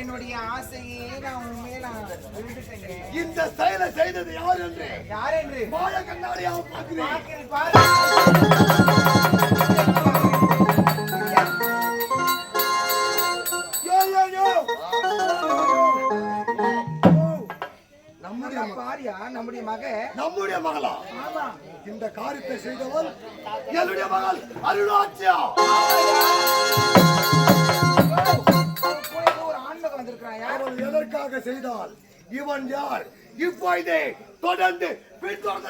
என்னுடைய ஆசையை நான் உண்மையை நான் விட்டுட்டேங்க. இந்த செயலை செய்தது யார் என்று யார் என்று மாய கண்ணாடியாக பார்க்கிறேன். நம்முடைய பாரியா? நம்முடைய மக? நம்முடைய மகளா? ஆமா. இந்த காரியத்தை செய்தவள் என்னுடைய மகள் அருணாச்சியா செய்தால் இவன் யார்? இப்பொழுதே தொடர்ந்து பின்வாங்க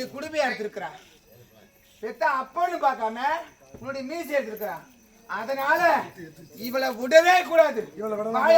நம்முடைய குடுமையா எடுத்திருக்கிறான் பெத்த அப்பன்னு பார்க்காம உன்னுடைய மீசி எடுத்திருக்கிறான். அதனால இவளை விடவே கூடாது. இவளை விடவே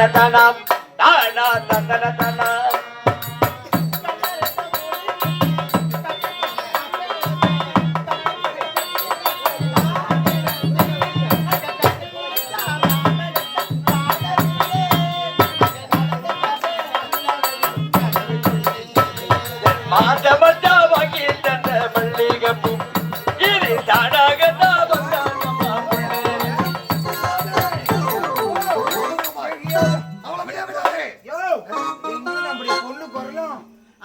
தன தானா தானா தந்தன தானா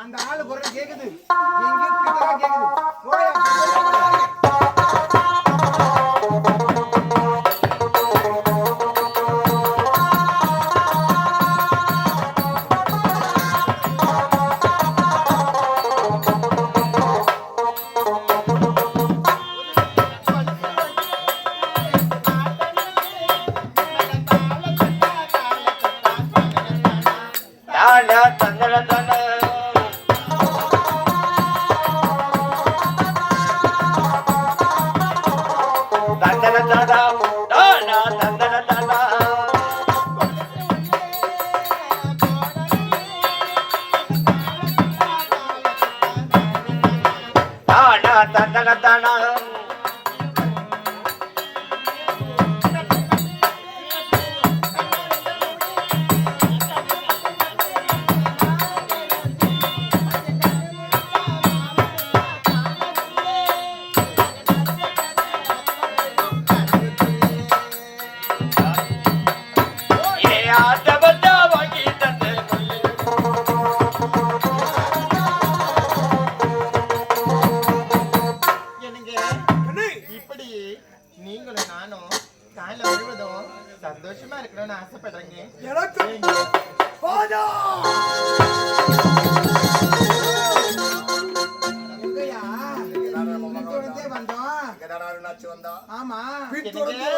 அந்த ஆளு குரல் கேக்குது. எங்க கிட்டதா கேக்குது. தானா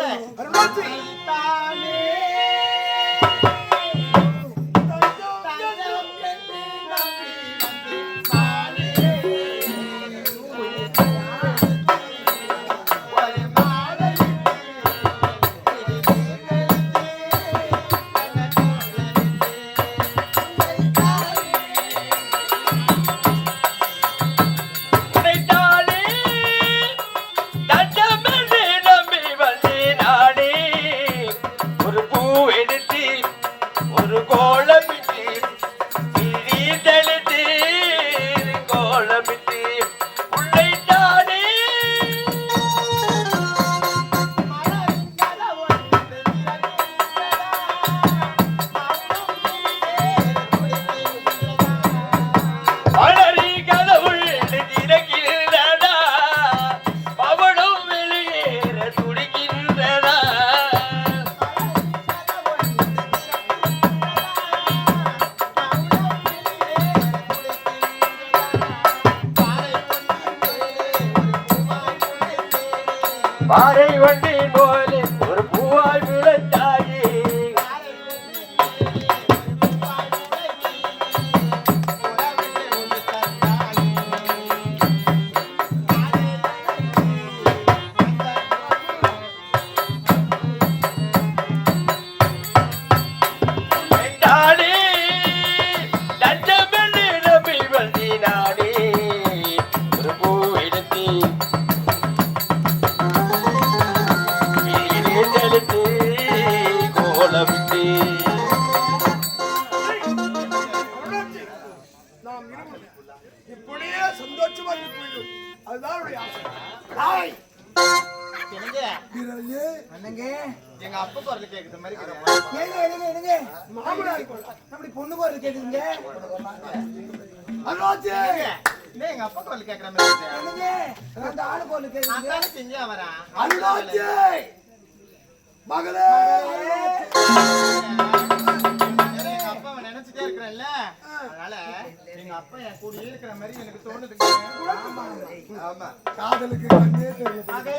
Nothing. Nothing. எங்க அப்பா குரல் கேக்குது மாதிரி ஏங்க அப்படி பொண்ணு குரல் கேக்குதுங்க. அண்ணாச்சி எங்க அப்பா குரல் கேக்குற மாதிரி அண்ணங்க அந்த ஆளு குரல் கேக்குது அண்ணா வரா அண்ணாச்சி மகளே. அப்பா என் கூட இருக்கிற மாதிரி எனக்கு தோணுதுங்க ஆமா. காதலுக்கு கண்ணே தெரியுது மகளே